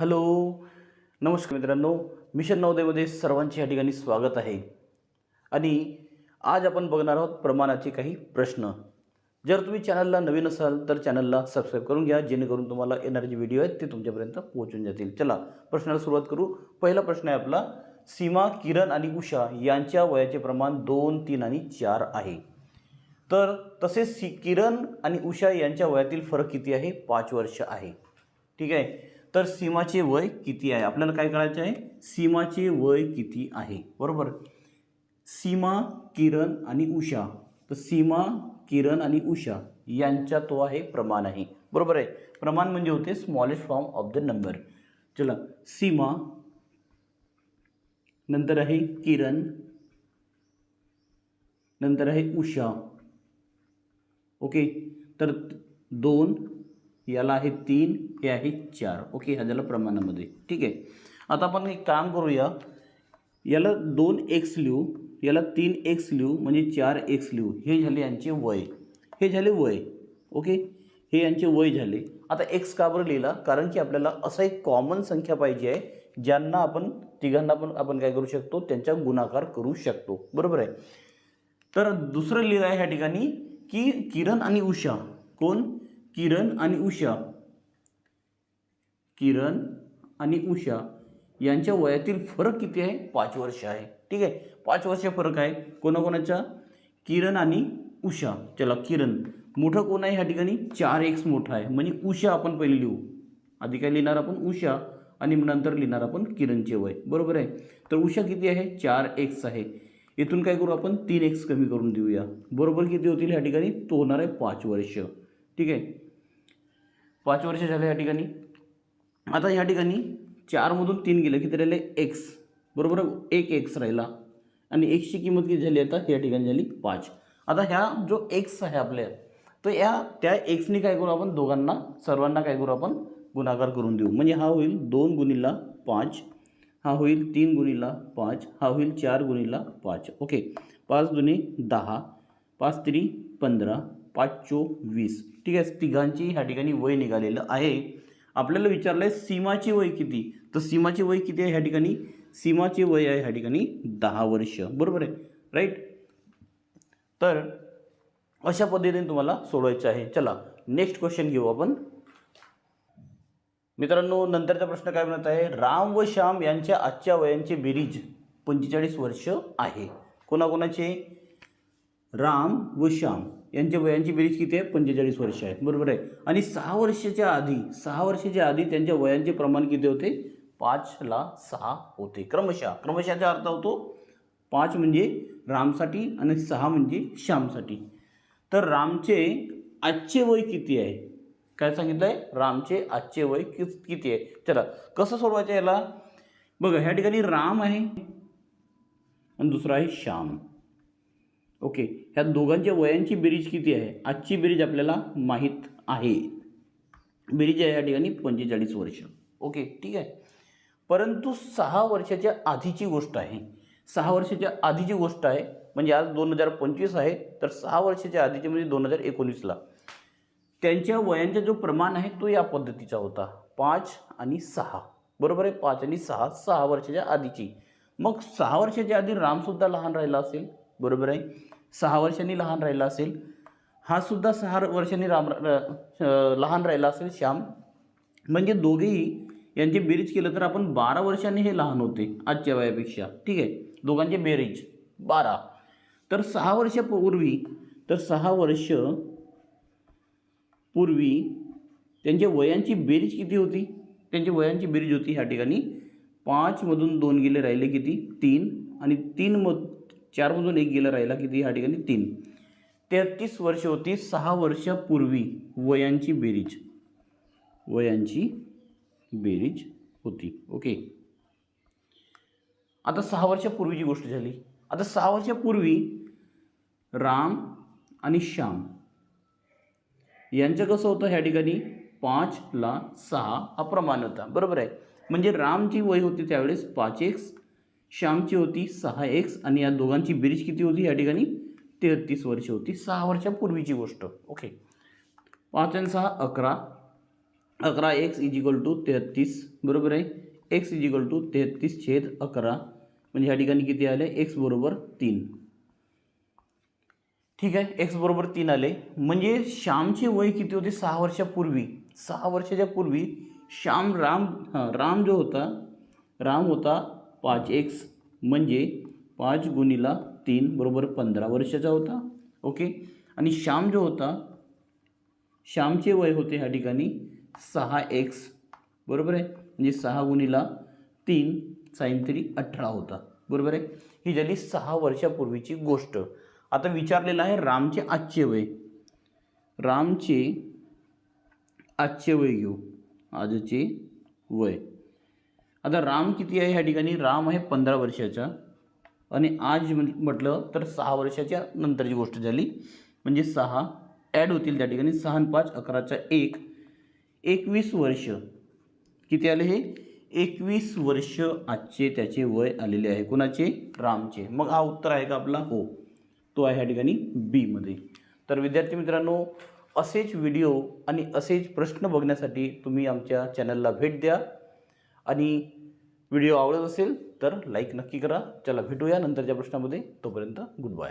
Hello नमस्कार मित्रांनो. Mission नवोदयमध्ये सर्वांचे या ठिकाणी स्वागत आहे. आणि आज आपण बघणार आहोत प्रमाणाचे काही प्रश्न. जर तुम्ही चॅनलला नवीन असाल तर चॅनलला सबस्क्राईब करून घ्या जेणेकरून तुम्हाला येणारे जे व्हिडिओ आहेत ते तुमच्यापर्यंत पोहोचून जातील. चला प्रश्नाला सुरुवात करू. पहिला प्रश्न आहे आपला सीमा किरण आणि उषा यांच्या वयाचे प्रमाण दोन तीन आणि चार आहे. तर तसेच सी किरण आणि उषा यांच्या वयातील फरक किती आहे? पाच वर्ष आहे. ठीक आहे? तर सीमाचे वय किती आहे? आपल्याला काय करायचं आहे? सीमाचे वय किती आहे? बरोबर? सीमा किरण आणि उषा. तर सीमा किरण आणि उषा यांचा तो आहे प्रमाण आहे. बरोबर आहे? प्रमाण म्हणजे होते smallest form of the number चला सीमा नंतर आहे किरण नंतर आहे उषा. ओके? तर दोन याला आहे तीन हे आहे चार. ओके ह्या झालं प्रमाणामध्ये. ठीक आहे? आता आपण एक काम करूया. याला दोन एक्स लिहू. याला तीन एक्स लिहू म्हणजे चार एक्स लिहू. हे झाले यांचे वय. हे झाले वय. ओके हे यांचे वय झाले. आता एक्स का बरं लिहिला? कारण की आपल्याला असा एक कॉमन संख्या पाहिजे आहे ज्यांना आपण तिघांना पण आपण काय करू शकतो? त्यांचा गुणाकार करू शकतो. बरोबर आहे? तर दुसरं लिहिलं आहे ह्या ठिकाणी की किरण आणि उषा. कोण? किरण आणि उषा. किरण आणि उषा यांच्या वयातील फरक किती आहे? पाच वर्ष आहे. ठीक आहे? पाच वर्ष फरक आहे. कोणाकोणाचा? किरण आणि उषा. चला किरण. मोठं कोण आहे ह्या ठिकाणी? चार एक्स मोठा आहे. म्हणजे उषा आपण पहिले लिहू. आधी काय लिहिणार आपण? उषा. आणि नंतर लिहिणार आपण किरणचे वय. बरोबर आहे? तर उषा किती आहे? चार एक्स आहे. इथून काय करू आपण? तीन एक्स कमी करून देऊया. बरोबर किती होतील ह्या ठिकाणी? तो होणार आहे पाच वर्ष. ठीक आहे? पाच वर्ष झाले या ठिकाणी. आता ह्या ठिकाणी चारमधून तीन गेलं किती राहिले? एक्स बरोबर? एक एक्स राहिला. आणि एक्सची किंमत किती झाली आता? या ठिकाणी झाली पाच. आता ह्या जो एक्स आहे आपल्या तर या त्या एक्सनी काय करू आपण? दोघांना सर्वांना काय करू आपण? गुणाकार करून देऊ. म्हणजे हा होईल दोन गुणीला पाच हा होईल तीन गुणीला पाच हा होईल चार गुणीला पाच. ओके. पाच दुने दहा पाच तरी पंधरा पाच चो वीस. ठीक आहे तिघांची ह्या ठिकाणी वय निघालेलं आहे. आपल्याला विचारलं आहे सीमाची वय किती? तर सीमाची वय किती आहे ह्या ठिकाणी? सीमाची वय आहे ह्या ठिकाणी दहा वर्ष. बरोबर आहे? राईट तर अशा पद्धतीने तुम्हाला सोडवायचं आहे. चला नेक्स्ट क्वेश्चन घेऊ आपण. मित्रांनो नंतरचा प्रश्न काय म्हणत आहे? राम व श्याम यांच्या आजच्या वयांचे बेरीज पंचेचाळीस वर्ष आहे. कोणाकोणाचे? राम व श्याम. यांच्या वयांची बेरीज किती आहे? पंचेचाळीस वर्ष आहेत. बरोबर आहे? आणि सहा वर्षाच्या आधी सहा वर्षाच्या आधी त्यांच्या वयांचे प्रमाण किती होते? पाचला सहा होते. क्रमशः. क्रमशःचा अर्थ होतो पाच म्हणजे रामसाठी आणि सहा म्हणजे श्यामसाठी. तर रामचे आजचे वय किती आहे? काय सांगितलं आहे रामचे आजचे वय कि किती आहे? चला कसं सोडवायचं याला? बघा ह्या ठिकाणी राम आहे आणि दुसरा आहे श्याम. ओके. ह्या दोघांच्या वयांची बेरीज किती आहे? आजची बेरीज आपल्याला माहीत आहे. बेरीज आहे या ठिकाणी पंचेचाळीस वर्ष. ओके ठीक आहे. परंतु सहा वर्षाच्या आधीची गोष्ट आहे. सहा वर्षाच्या आधीची गोष्ट आहे म्हणजे आज दोन हजार पंचवीस आहे तर सहा वर्षाच्या आधीचे म्हणजे दोन हजार एकोणीसला. त्यांच्या वयांचा जो प्रमाण आहे तो या पद्धतीचा होता. पाच आणि सहा. बरोबर आहे? पाच आणि सहा सहा वर्षाच्या आधीची. मग सहा वर्षाच्या आधी रामसुद्धा लहान राहिला असेल. बरोबर आहे? सहा वर्षांनी लहान राहिला असेल. हा सुद्धा सहा वर्षांनी राम लहान राहिला असेल श्याम. म्हणजे दोघेही यांची बेरीज केलं तर आपण बारा वर्षांनी हे लहान होते आजच्या वयापेक्षा. ठीक आहे? दोघांचे बेरीज बारा. तर सहा वर्षापूर्वी तर सहा वर्ष पूर्वी त्यांच्या वयांची बेरीज किती होती? त्यांची वयांची बेरीज होती ह्या ठिकाणी पाचमधून दोन गेले राहिले किती? तीन. आणि तीन मध चारमधून एक गेलं राहिला किती? ह्या ठिकाणी तीन. तेहतीस वर्ष होती सहा वर्षापूर्वी वयांची बेरीज. वयांची बेरीज होती. ओके आता सहा वर्षापूर्वीची गोष्ट झाली. आता सहा वर्षापूर्वी राम आणि श्याम यांचं कसं होतं? ह्या ठिकाणी पाचला सहा हा प्रमाण होता बरोबर आहे. म्हणजे रामची वय होती त्यावेळेस पाच एक श्यामची होती सहा एक्स आणि या दोघांची बेरीज किती होती? या ठिकाणी तेहतीस वर्ष होती. सहा वर्षापूर्वीची गोष्ट. ओके. पाच आणि सहा अकरा. अकरा एक्स इज इक्वल टू तेहत्तीस बरोबर आहे? एक्स इज इक्वल टू तेहत्तीस छेद अकरा. म्हणजे ह्या ठिकाणी किती आले? एक्स बरोबर तीन. ठीक आहे? एक्स बरोबर तीन आले. म्हणजे श्यामचे वय किती होते? सहा वर्षापूर्वी सहा वर्षाच्या पूर्वी श्याम राम हां राम जो होता राम होता पाच एक्स म्हणजे पाच गुणीला तीन बरोबर पंधरा वर्षाचा होता. ओके? आणि श्याम जो होता श्यामचे वय होते ह्या ठिकाणी सहा एक्स. बरोबर आहे? म्हणजे सहा गुणीला तीन साईन तरी अठरा होता. बरोबर आहे? ही झाली सहा वर्षापूर्वीची गोष्ट. आता विचारलेलं आहे रामचे आजचे वय. रामचे आजचे वय घेऊ. आजचे वय. आता राम किती आहे ह्या ठिकाणी? राम आहे पंधरा वर्षाचा. आणि आज म्हटलं तर सहा वर्षाच्या नंतरची गोष्ट झाली. म्हणजे सहा ॲड होतील त्या ठिकाणी. सहा आणि पाच अकराचा एक. एकवीस वर्ष. किती आले हे? एकवीस वर्ष आजचे त्याचे वय आलेले आहे. कोणाचे? रामचे. मग हा उत्तर आहे का आपला? हो. तो आहे ह्या ठिकाणी बीमध्ये तर विद्यार्थी मित्रांनो असेच व्हिडिओ आणि असेच प्रश्न बघण्यासाठी तुम्ही आमच्या चॅनलला भेट द्या. आणि व्हिडिओ आवडत असेल तर लाईक नक्की करा. चला भेटूया नंतरच्या प्रश्नामध्ये. तोपर्यंत गुड बाय